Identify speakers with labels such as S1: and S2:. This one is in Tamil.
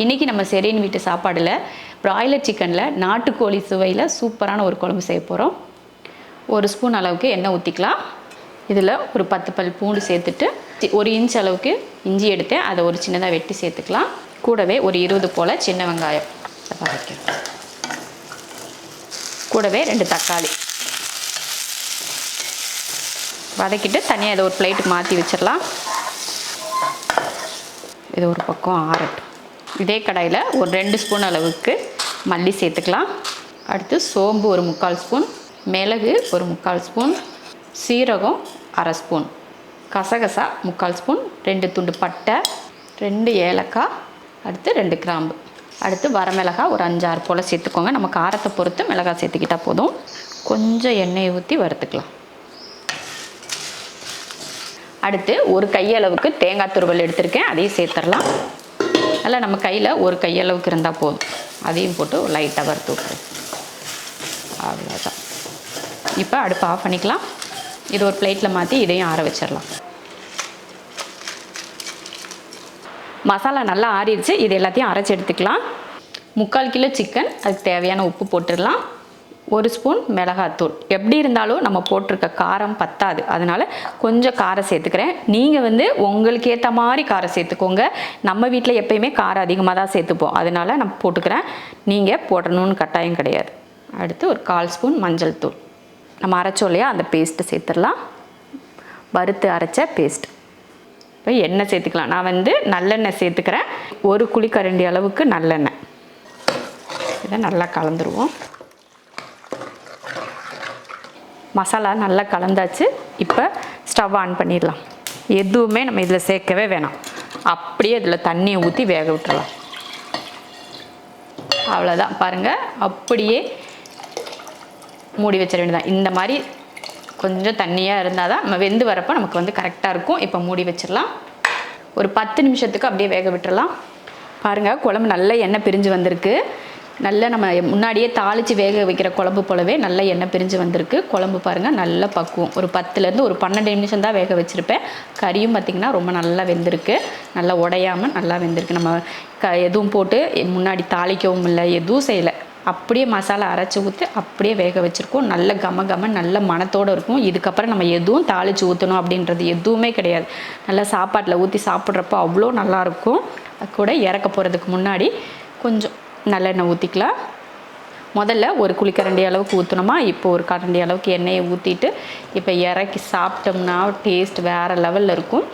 S1: இன்றைக்கி நம்ம செரேன் வீட்டு சாப்பாடில் பிராய்லர் சிக்கனில் நாட்டுக்கோழி சுவையில் சூப்பரான ஒரு குழம்பு செய்ய போகிறோம் ஒரு ஸ்பூன் அளவுக்கு எண்ணெய் ஊற்றிக்கலாம் இதில் ஒரு பத்து பல் பூண்டு சேர்த்துட்டு ஒரு இன்ச் அளவுக்கு இஞ்சி எடுத்தேன் அதை ஒரு சின்னதாக வெட்டி சேர்த்துக்கலாம். கூடவே ஒரு இருபது போல் சின்ன வெங்காயம். இதை கூடவே ரெண்டு தக்காளி. வதக்கிட்டு தனியாக இதை ஒரு பிளேட்டுக்கு மாற்றி வச்சிடலாம். இது ஒரு பக்கம் ஆறட்டும். இதே கடாயில் ஒரு ரெண்டு ஸ்பூன் அளவுக்கு மல்லி சேர்த்துக்கலாம். அடுத்து சோம்பு ஒரு முக்கால் ஸ்பூன் மிளகு ஒரு முக்கால் ஸ்பூன் சீரகம் அரை ஸ்பூன் கசகசா முக்கால் ஸ்பூன் ரெண்டு துண்டு பட்டை ரெண்டு ஏலக்காய் அடுத்து ரெண்டு கிராம்பு. அடுத்து வரமிளகா ஒரு அஞ்சாறு போல் சேர்த்துக்கோங்க. நம்ம காரத்தை பொறுத்து மிளகாய் சேர்த்துக்கிட்டால் போதும். கொஞ்சம் எண்ணெயை ஊற்றி வறுத்துக்கலாம். அடுத்து ஒரு கையளவுக்கு தேங்காய் துருவல் எடுத்திருக்கேன். அதையும் சேர்த்துடலாம். அதில் நம்ம கையில் ஒரு கையளவுக்கு இருந்தால் போதும். அதையும் போட்டு லைட்டாக வறுத்து அவ்வளோதான் இப்போ அடுப்பு ஆஃப் பண்ணிக்கலாம். இது ஒரு பிளேட்டில் மாற்றி இதையும் ஆற வச்சிடலாம். மசாலா நல்லா ஆறிடுச்சு. இது எல்லாத்தையும் அரைச்சி எடுத்துக்கலாம். முக்கால் கிலோ சிக்கன் அதுக்கு தேவையான உப்பு போட்டுடலாம். ஒரு ஸ்பூன் மிளகாத்தூள். எப்படி இருந்தாலும் நம்ம போட்டிருக்க காரம் பத்தாது. அதனால் கொஞ்சம் காரம் சேர்த்துக்கிறேன். நீங்கள் வந்து உங்களுக்கு ஏற்ற மாதிரி காரம் சேர்த்துக்கோங்க. நம்ம வீட்டில் எப்பயுமே காரம் அதிகமாக தான் சேர்த்துப்போம். அதனால் நான் போட்டுக்கிறேன். நீங்கள் போடணும்னு கட்டாயம் கிடையாது. அடுத்து ஒரு கால் ஸ்பூன் மஞ்சள் தூள். நம்ம அரைச்சோம் இல்லையா? அந்த பேஸ்ட்டு சேர்த்துடலாம். வறுத்து அரைச்ச பேஸ்ட் இப்போ எண்ணெய் சேர்த்துக்கலாம். நான் வந்து நல்லெண்ணெய் சேர்த்துக்கிறேன். ஒரு குழிக்கரண்டி அளவுக்கு நல்லெண்ணெய். இதை நல்லா கலந்துருவோம். மசாலா நல்லா கலந்தாச்சு. இப்போ ஸ்டவ் ஆன் பண்ணிடலாம். எதுவுமே நம்ம இதில் சேர்க்கவே வேணாம். அப்படியே இதில் தண்ணியை ஊற்றி வேக விட்டுறலாம். அவ்வளோதான் பாருங்கள் அப்படியே மூடி வச்சிட வேண்டியதான் இந்த மாதிரி கொஞ்சம் தண்ணியாக இருந்தால் தான் நம்ம வெந்து வரப்போ நமக்கு வந்து கரெக்டாக இருக்கும். இப்போ மூடி வச்சிடலாம். ஒரு பத்து நிமிஷத்துக்கு அப்படியே வேக விட்டுறலாம். பாருங்கள் குழம்பு நல்ல எண்ணெய் பிரிஞ்சு வந்திருக்கு. நல்லா நம்ம முன்னாடியே தாளித்து வேக வைக்கிற குழம்பு போலவே நல்ல எண்ணெய் பிரிஞ்சு வந்திருக்கு. குழம்பு பாருங்கள் நல்லா பக்குவம். ஒரு பத்துலேருந்து ஒரு பன்னெண்டு நிமிஷம் தான் வேக வச்சுருப்பேன். கறியும் பார்த்திங்கன்னா ரொம்ப நல்லா வெந்திருக்கு. நல்லா உடையாமல் நல்லா வெந்திருக்கு. நம்ம க எதுவும் போட்டு முன்னாடி தாளிக்கவும் இல்லை எதுவும் செய்யலை. அப்படியே மசாலா அரைச்சி ஊற்றி அப்படியே வேக வச்சுருக்கோம். நல்ல கம கம நல்ல மணத்தோடு இருக்கும். இதுக்கப்புறம் நம்ம எதுவும் தாளித்து ஊற்றணும் அப்படின்றது எதுவுமே கிடையாது. நல்லா சாப்பாட்டில் ஊற்றி சாப்பிட்றப்போ அவ்வளோ நல்லாயிருக்கும் அது கூட இறக்க போகிறதுக்கு முன்னாடி கொஞ்சம் நல்லெண்ணெய் ஊற்றிக்கலாம் முதல்ல ஒரு குளிக்கரண்டி அளவுக்கு ஊற்றணுமா இப்போ ஒரு கரண்டி அளவுக்கு எண்ணெயை ஊற்றிட்டு இப்போ இறக்கி சாப்பிட்டோம்னா டேஸ்ட் வேறு லெவலில் இருக்கும்.